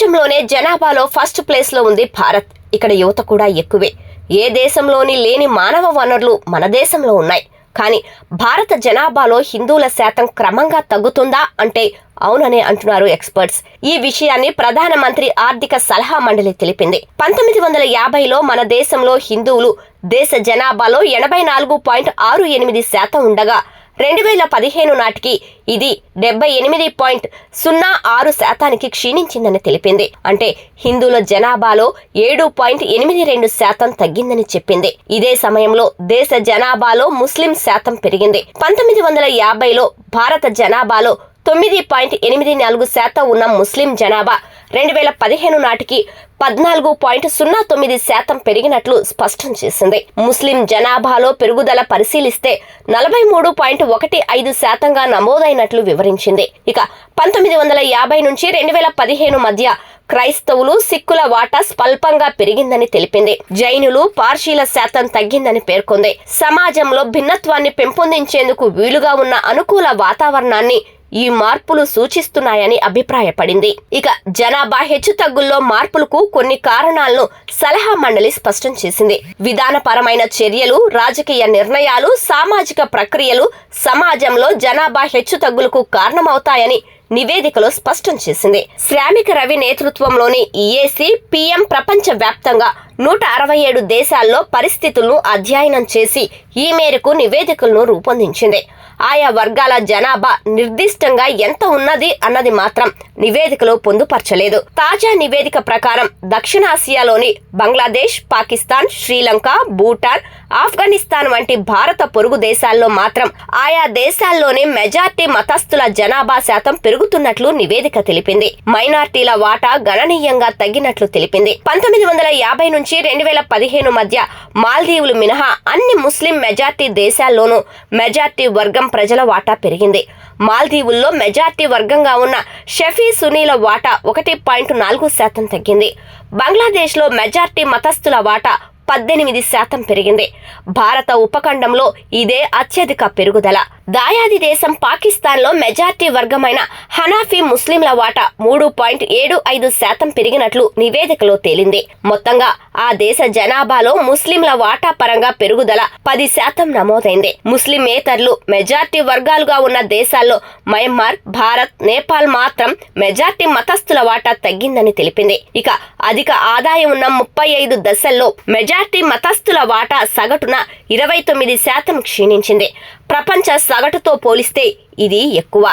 ప్రపంచంలోనే జనాభాలో ఫస్ట్ ప్లేస్లో ఉంది భారత్. ఇక్కడ యువత కూడా ఎక్కువే. ఏ దేశంలోని లేని మానవ వనరులు మన దేశంలో ఉన్నాయి. కానీ భారత జనాభాలో హిందువుల శాతం క్రమంగా తగ్గుతుందా అంటే అవుననే అంటున్నారు ఎక్స్పర్ట్స్. ఈ విషయాన్ని ప్రధానమంత్రి ఆర్థిక సలహా మండలి తెలిపింది. పంతొమ్మిది వందల యాభైలో మన దేశంలో హిందువులు దేశ జనాభాలో ఎనభై నాలుగు పాయింట్ ఆరు ఎనిమిది శాతం ఉండగా రెండు వేల పదిహేను నాటికి ఇది డెబ్బై ఎనిమిది పాయింట్ సున్నా ఆరు శాతానికి క్షీణించిందని తెలిపింది. అంటే హిందువుల జనాభాలో ఏడు పాయింట్ ఎనిమిది రెండు శాతం తగ్గిందని చెప్పింది. ఇదే సమయంలో దేశ జనాభాలో ముస్లిం శాతం పెరిగింది. పంతొమ్మిది వందల యాభైలో భారత జనాభాలో తొమ్మిది పాయింట్ ఎనిమిది నాలుగు శాతం ఉన్న ముస్లిం జనాభా రెండు వేల పదిహేను నాటికి పద్నాలుగు పాయింట్ సున్నా తొమ్మిది శాతం పెరిగినట్లు స్పష్టం చేసింది. ముస్లిం జనాభాలో పెరుగుదల పరిశీలిస్తే నలభై మూడు పాయింట్ ఒకటి ఐదు శాతంగా నమోదైనట్లు వివరించింది. ఇక పంతొమ్మిది వందల యాభై నుంచి రెండు వేల పదిహేను మధ్య క్రైస్తవులు సిక్కుల వాటా స్వల్పంగా పెరిగిందని తెలిపింది. జైనులు పార్షీల శాతం తగ్గిందని పేర్కొంది. సమాజంలో భిన్నత్వాన్ని పెంపొందించేందుకు వీలుగా ఉన్న అనుకూల వాతావరణాన్ని ఈ మార్పులు సూచిస్తున్నాయని అభిప్రాయపడింది. ఇక జనాభా హెచ్చుతగ్గుల్లో మార్పులకు కొన్ని కారణాలను సలహా మండలి స్పష్టం చేసింది. విధానపరమైన చర్యలు రాజకీయ నిర్ణయాలు సామాజిక ప్రక్రియలు సమాజంలో జనాభా హెచ్చుతగ్గులకు కారణమవుతాయని నివేదికలో స్పష్టం చేసింది. శ్రామిక రవి నేతృత్వంలోని ఈఏసీ పీఎం ప్రపంచ వ్యాప్తంగా నూట అరవై ఏడు దేశాల్లో పరిస్థితులను అధ్యయనం చేసి ఈ మేరకు నివేదికలను రూపొందించింది. ఆయా వర్గాల జనాభా నిర్దిష్టంగా ఎంత ఉన్నది అన్నది మాత్రం నివేదికలో పొందుపరచలేదు. తాజా నివేదిక ప్రకారం దక్షిణాసియాలోని బంగ్లాదేశ్ పాకిస్తాన్ శ్రీలంక భూటాన్ ఆఫ్ఘనిస్తాన్ వంటి భారత పొరుగు దేశాల్లో మాత్రం ఆయా దేశాల్లోనే మెజార్టీ మతస్థుల జనాభా శాతం పెరుగుతున్నట్లు నివేదిక తెలిపింది. మైనార్టీల వాటా గణనీయంగా తగ్గినట్లు తెలిపింది. పంతొమ్మిది వందల యాభై నుంచి నుంచి రెండు వేల పదిహేను మధ్య మాల్దీవులు మినహా అన్ని ముస్లిం మెజార్టీ దేశాల్లోనూ మెజార్టీ వర్గం ప్రజల వాటా పెరిగింది. మాల్దీవుల్లో మెజార్టీ వర్గంగా ఉన్న షఫీ సునీల వాటా ఒకటి పాయింట్ నాలుగు శాతం తగ్గింది. బంగ్లాదేశ్లో మెజార్టీ మతస్థుల వాటా పద్దెనిమిది శాతం పెరిగింది. భారత ఉపఖండంలో ఇదే అత్యధిక పెరుగుదల. దాయాది దేశం పాకిస్తాన్లో మెజార్టీ వర్గమైన హనాఫీ ముస్లింల వాటా మూడు పాయింట్ ఏడు ఐదు శాతం పెరిగినట్లు నివేదికలో తేలింది. మొత్తంగా ఆ దేశ జనాభాలో ముస్లింల వాటా పరంగా పెరుగుదల పది శాతం నమోదైంది. ముస్లిమేతర్లు మెజార్టీ వర్గాలుగా ఉన్న దేశాల్లో మయన్మార్ భారత్ నేపాల్ మాత్రం మెజార్టీ మతస్థుల వాటా తగ్గిందని తెలిపింది. ఇక అధిక ఆదాయం ఉన్న ముప్పై ఐదు దశల్లో మెజార్టీ మతస్థుల వాటా సగటున ఇరవై తొమ్మిది శాతం క్షీణించింది. ప్రపంచ సగటుతో పోలిస్తే ఇది ఎక్కువ.